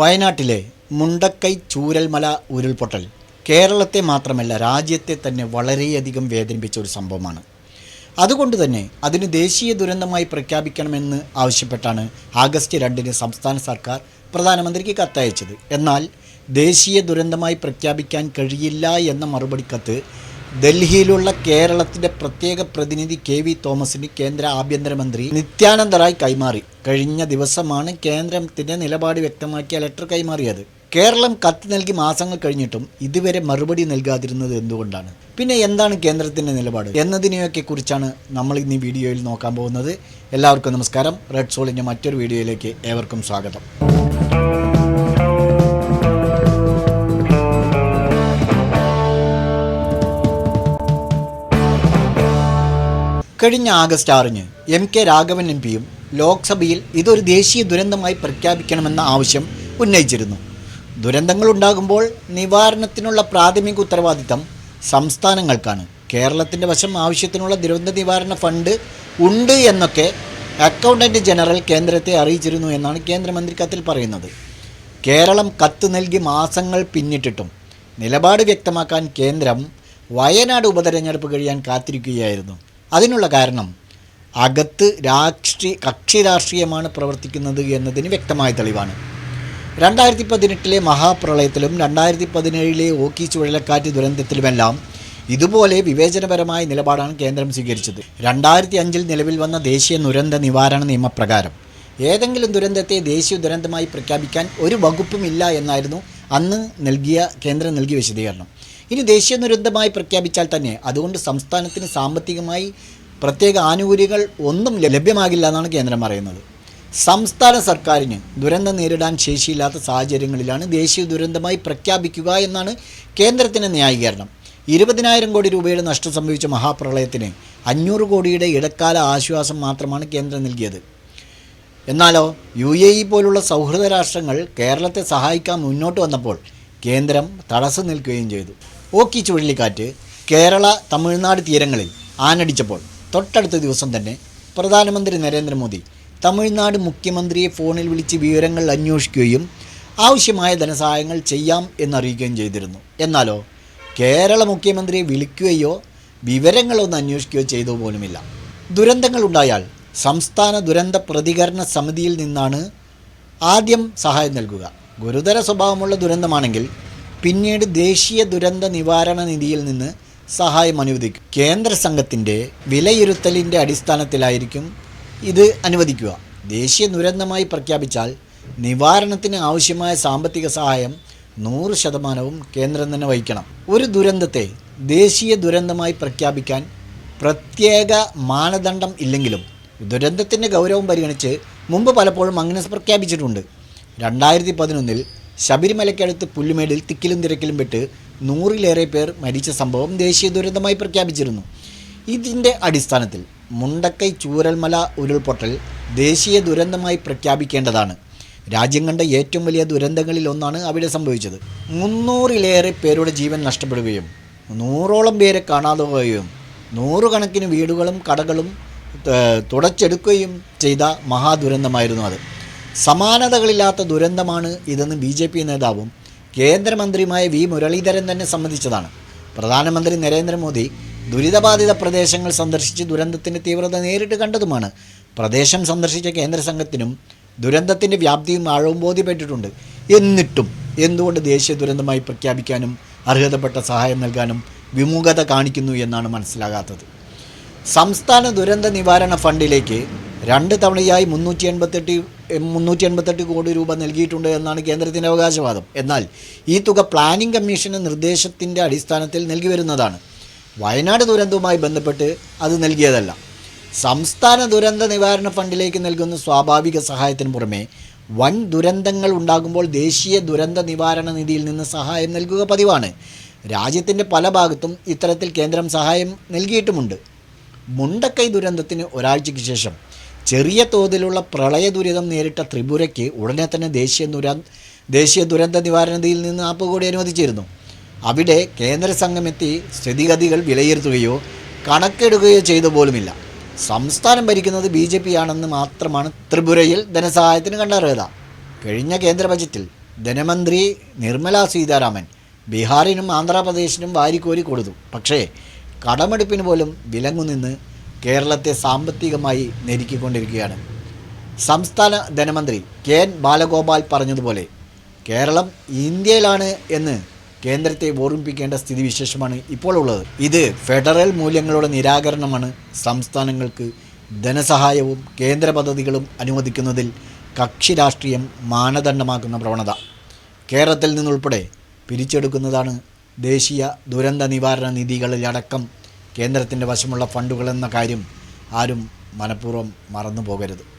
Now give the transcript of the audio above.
വയനാട്ടിലെ മുണ്ടക്കൈ ചൂരൽമല ഉരുൾപൊട്ടൽ കേരളത്തെ മാത്രമല്ല രാജ്യത്തെ തന്നെ വളരെയധികം വേദനിപ്പിച്ച ഒരു സംഭവമാണ്. അതുകൊണ്ട് തന്നെ അതിന് ദേശീയ ദുരന്തമായി പ്രഖ്യാപിക്കണമെന്ന് ആവശ്യപ്പെട്ടാണ് ആഗസ്റ്റ് രണ്ടിന് സംസ്ഥാന സർക്കാർ പ്രധാനമന്ത്രിക്ക് കത്തയച്ചത്. എന്നാൽ ദേശീയ ദുരന്തമായി പ്രഖ്യാപിക്കാൻ കഴിയില്ല എന്ന മറുപടി കത്ത് ഡൽഹിയിലുള്ള കേരളത്തിന്റെ പ്രത്യേക പ്രതിനിധി കെ വി തോമസിന് കേന്ദ്ര ആഭ്യന്തരമന്ത്രി നിത്യാനന്ദ റായ് കൈമാറി. കഴിഞ്ഞ ദിവസമാണ് കേന്ദ്രത്തിന്റെ നിലപാട് വ്യക്തമാക്കിയ ലെറ്റർ കൈമാറിയത്. കേരളം കത്ത് നൽകി മാസങ്ങൾ കഴിഞ്ഞിട്ടും ഇതുവരെ മറുപടി നൽകാതിരുന്നത് എന്തുകൊണ്ടാണ്? പിന്നെ എന്താണ് കേന്ദ്രത്തിന്റെ നിലപാട്? എന്നതിനെയൊക്കെ കുറിച്ചാണ് നമ്മൾ ഇന്ന് വീഡിയോയിൽ നോക്കാൻ പോകുന്നത്. എല്ലാവർക്കും നമസ്കാരം. റെഡ് സോളിന്റെ മറ്റൊരു വീഡിയോയിലേക്ക് ഏവർക്കും സ്വാഗതം. കഴിഞ്ഞ ആഗസ്റ്റ് ആറിന് എം കെ രാഘവൻ എം പിയും ലോക്സഭയിൽ ഇതൊരു ദേശീയ ദുരന്തമായി പ്രഖ്യാപിക്കണമെന്ന ആവശ്യം ഉന്നയിച്ചിരുന്നു. ദുരന്തങ്ങൾ ഉണ്ടാകുമ്പോൾ നിവാരണത്തിനുള്ള പ്രാഥമിക ഉത്തരവാദിത്തം സംസ്ഥാനങ്ങൾക്കാണ്. കേരളത്തിന്റെ വശം ആവശ്യത്തിനുള്ള ദുരന്ത നിവാരണ ഫണ്ട് ഉണ്ട് എന്നൊക്കെ അക്കൗണ്ടന്റ് ജനറൽ കേന്ദ്രത്തെ അറിയിച്ചിരുന്നു എന്നാണ് കേന്ദ്രമന്ത്രി കത്തിൽ പറയുന്നത്. കേരളം കത്ത് നൽകി മാസങ്ങൾ പിന്നിട്ടിട്ടും നിലപാട് വ്യക്തമാക്കാൻ കേന്ദ്രം വയനാട് ഉപതെരഞ്ഞെടുപ്പ് കഴിയാൻ കാത്തിരിക്കുകയായിരുന്നു. അതിനുള്ള കാരണം അകത്ത് രാഷ്ട്രീയ കക്ഷി രാഷ്ട്രീയമാണ് പ്രവർത്തിക്കുന്നത് എന്നതിന് വ്യക്തമായ തെളിവാണ്. രണ്ടായിരത്തി പതിനെട്ടിലെ മഹാപ്രളയത്തിലും രണ്ടായിരത്തി പതിനേഴിലെ ഓക്കി ചുഴലിക്കാറ്റ് ദുരന്തത്തിലുമെല്ലാം ഇതുപോലെ വിവേചനപരമായ നിലപാടാണ് കേന്ദ്രം സ്വീകരിച്ചത്. രണ്ടായിരത്തി അഞ്ചിൽ നിലവിൽ വന്ന ദേശീയ ദുരന്ത നിവാരണ നിയമപ്രകാരം ഏതെങ്കിലും ദുരന്തത്തെ ദേശീയ ദുരന്തമായി പ്രഖ്യാപിക്കാൻ ഒരു വകുപ്പും ഇല്ല എന്നായിരുന്നു അന്ന് നൽകിയ കേന്ദ്രം നൽകിയ വിശദീകരണം. ഇനി ദേശീയ ദുരന്തമായി പ്രഖ്യാപിച്ചാൽ തന്നെ അതുകൊണ്ട് സംസ്ഥാനത്തിന് സാമ്പത്തികമായി പ്രത്യേക ആനുകൂല്യങ്ങൾ ഒന്നും ലഭ്യമാകില്ല എന്നാണ് കേന്ദ്രം പറയുന്നത്. സംസ്ഥാന സർക്കാരിന് ദുരന്തം നേരിടാൻ ശേഷിയില്ലാത്ത സാഹചര്യങ്ങളിലാണ് ദേശീയ ദുരന്തമായി പ്രഖ്യാപിക്കുക എന്നാണ് കേന്ദ്രത്തിന്റെ ന്യായീകരണം. ഇരുപതിനായിരം കോടി രൂപയുടെ നഷ്ടം സംഭവിച്ച മഹാപ്രളയത്തിന് അഞ്ഞൂറ് കോടിയുടെ ഇടക്കാല ആശ്വാസം മാത്രമാണ് കേന്ദ്രം നൽകിയത്. എന്നാലോ യു എ ഇ പോലുള്ള സൗഹൃദ രാഷ്ട്രങ്ങൾ കേരളത്തെ സഹായിക്കാൻ മുന്നോട്ട് വന്നപ്പോൾ കേന്ദ്രം തടസ്സം നിൽക്കുകയും ചെയ്തു. ഓക്കി ചുഴലിക്കാറ്റ് കേരള തമിഴ്നാട് തീരങ്ങളിൽ ആനടിച്ചപ്പോൾ തൊട്ടടുത്ത ദിവസം തന്നെ പ്രധാനമന്ത്രി നരേന്ദ്രമോദി തമിഴ്നാട് മുഖ്യമന്ത്രിയെ ഫോണിൽ വിളിച്ച് വിവരങ്ങൾ അന്വേഷിക്കുകയും ആവശ്യമായ ധനസഹായങ്ങൾ ചെയ്യാം എന്നറിയിക്കുകയും ചെയ്തിരുന്നു. എന്നാലോ കേരള മുഖ്യമന്ത്രിയെ വിളിക്കുകയോ വിവരങ്ങളൊന്നും അന്വേഷിക്കുകയോ ചെയ്തു പോലുമില്ല. ദുരന്തങ്ങളുണ്ടായാൽ സംസ്ഥാന ദുരന്ത പ്രതികരണ സമിതിയിൽ നിന്നാണ് ആദ്യം സഹായം നൽകുക. ഗുരുതര സ്വഭാവമുള്ള ദുരന്തമാണെങ്കിൽ പിന്നീട് ദേശീയ ദുരന്ത നിവാരണ നിധിയിൽ നിന്ന് സഹായം അനുവദിക്കും. കേന്ദ്ര സംഘത്തിന്റെ വിലയിരുത്തലിന്റെ അടിസ്ഥാനത്തിലായിരിക്കും ഇത് അനുവദിക്കുക. ദേശീയ ദുരന്തമായി പ്രഖ്യാപിച്ചാൽ നിവാരണത്തിന് ആവശ്യമായ സാമ്പത്തിക സഹായം നൂറ് ശതമാനവും കേന്ദ്രം തന്നെ വഹിക്കണം. ഒരു ദുരന്തത്തെ ദേശീയ ദുരന്തമായി പ്രഖ്യാപിക്കാൻ പ്രത്യേക മാനദണ്ഡം ഇല്ലെങ്കിലും ദുരന്തത്തിന്റെ ഗൗരവം പരിഗണിച്ച് മുമ്പ് പലപ്പോഴും അങ്ങനെ പ്രഖ്യാപിച്ചിട്ടുണ്ട്. രണ്ടായിരത്തി പതിനൊന്നിൽ ശബരിമലയ്ക്കടുത്ത് പുല്ലുമേടിൽ തിക്കിലും തിരക്കിലും പെട്ട് നൂറിലേറെ പേർ മരിച്ച സംഭവം ദേശീയ ദുരന്തമായി പ്രഖ്യാപിച്ചിരുന്നു. ഇതിന്റെ അടിസ്ഥാനത്തിൽ മുണ്ടക്കൈ ചൂരൽമല ഉരുൾപൊട്ടൽ ദേശീയ ദുരന്തമായി പ്രഖ്യാപിക്കേണ്ടതാണ്. രാജ്യം കണ്ട ഏറ്റവും വലിയ ദുരന്തങ്ങളിൽ ഒന്നാണ് അവിടെ സംഭവിച്ചത്. മുന്നൂറിലേറെ പേരുടെ ജീവൻ നഷ്ടപ്പെടുകയും നൂറോളം പേരെ കാണാതെ പോവുകയും നൂറുകണക്കിന് വീടുകളും കടകളും തുടച്ചെടുക്കുകയും ചെയ്ത മഹാദുരന്തമായിരുന്നു അത്. സമാനതകളില്ലാത്ത ദുരന്തമാണ് ഇതെന്ന് ബി ജെ പി നേതാവും കേന്ദ്രമന്ത്രിയുമായ വി മുരളീധരൻ തന്നെ സമ്മതിച്ചതാണ്. പ്രധാനമന്ത്രി നരേന്ദ്രമോദി ദുരിതബാധിത പ്രദേശങ്ങൾ സന്ദർശിച്ച് ദുരന്തത്തിന്റെ തീവ്രത നേരിട്ട് കണ്ടതുമാണ്. പ്രദേശം സന്ദർശിച്ച കേന്ദ്ര സംഘത്തിനും ദുരന്തത്തിന്റെ വ്യാപ്തിയും ആഴവും ബോധ്യപ്പെട്ടിട്ടുണ്ട്. എന്നിട്ടും എന്തുകൊണ്ട് ദേശീയ ദുരന്തമായി പ്രഖ്യാപിക്കാനും അർഹതപ്പെട്ട സഹായം നൽകാനും വിമുഖത കാണിക്കുന്നു എന്നാണ് മനസ്സിലാകാത്തത്. സംസ്ഥാന ദുരന്ത നിവാരണ ഫണ്ടിലേക്ക് രണ്ട് തവണയായി മുന്നൂറ്റി എൺപത്തെട്ട് മുന്നൂറ്റി എൺപത്തെട്ട് കോടി രൂപ നൽകിയിട്ടുണ്ട് എന്നാണ് കേന്ദ്രത്തിന്റെ അവകാശവാദം. എന്നാൽ ഈ തുക പ്ലാനിംഗ് കമ്മീഷന് നിർദ്ദേശത്തിന്റെ അടിസ്ഥാനത്തിൽ നൽകി വരുന്നതാണ്. വയനാട് ദുരന്തവുമായി ബന്ധപ്പെട്ട് അത് നൽകിയതല്ല. സംസ്ഥാന ദുരന്ത നിവാരണ ഫണ്ടിലേക്ക് നൽകുന്ന സ്വാഭാവിക സഹായത്തിന് പുറമെ വൻ ദുരന്തങ്ങൾ ഉണ്ടാകുമ്പോൾ ദേശീയ ദുരന്ത നിവാരണ നിധിയിൽ നിന്ന് സഹായം നൽകുക പതിവാണ്. രാജ്യത്തിന്റെ പല ഭാഗത്തും ഇത്തരത്തിൽ കേന്ദ്രം സഹായം നൽകിയിട്ടുമുണ്ട്. മുണ്ടക്കൈ ദുരന്തത്തിന് ഒരാഴ്ചയ്ക്ക് ശേഷം ചെറിയ തോതിലുള്ള പ്രളയ ദുരിതം നേരിട്ട ത്രിപുരയ്ക്ക് ഉടനെ തന്നെ ദേശീയ ദുരന്ത ദേശീയ ദുരന്ത നിവാരണ നിധിയിൽ നിന്ന് നാൽപ്പത് കോടി അനുവദിച്ചിരുന്നു. അവിടെ കേന്ദ്ര സംഘമെത്തി സ്ഥിതിഗതികൾ വിലയിരുത്തുകയോ കണക്കെടുക്കുകയോ ചെയ്തു പോലുമില്ല. സംസ്ഥാനം ഭരിക്കുന്നത് ബി ജെ പി ആണെന്ന് മാത്രമാണ് ത്രിപുരയിൽ ധനസഹായത്തിന് കണ്ടറിയത കഴിഞ്ഞ കേന്ദ്ര ബജറ്റിൽ ധനമന്ത്രി നിർമ്മല സീതാരാമൻ ബീഹാറിനും ആന്ധ്രാപ്രദേശിനും വാരിക്കോരി കൊടുത്തു. പക്ഷേ കടമെടുപ്പിന് പോലും വിലങ്ങുനിന്ന് കേരളത്തെ സാമ്പത്തികമായി ഞെരുക്കിക്കൊണ്ടിരിക്കുകയാണ്. സംസ്ഥാന ധനമന്ത്രി കെ എൻ ബാലഗോപാൽ പറഞ്ഞതുപോലെ കേരളം ഇന്ത്യയിലാണ് എന്ന് കേന്ദ്രത്തെ ഓർമ്മിപ്പിക്കേണ്ട സ്ഥിതിവിശേഷമാണ് ഇപ്പോൾ ഉള്ളത്. ഇത് ഫെഡറൽ മൂല്യങ്ങളുടെ നിരാകരണമാണ് സംസ്ഥാനങ്ങൾക്ക് ധനസഹായവും കേന്ദ്ര പദ്ധതികളും അനുവദിക്കുന്നതിൽ കക്ഷി രാഷ്ട്രീയം മാനദണ്ഡമാക്കുന്ന പ്രവണത. കേരളത്തിൽ നിന്നുൾപ്പെടെ പിരിച്ചെടുക്കുന്നതാണ് ദേശീയ ദുരന്ത നിവാരണ നിധികളിലടക്കം കേന്ദ്രത്തിന്റെ വശമുള്ള ഫണ്ടുകളെന്ന കാര്യം ആരും മനഃപൂർവം മറന്നു പോകരുത്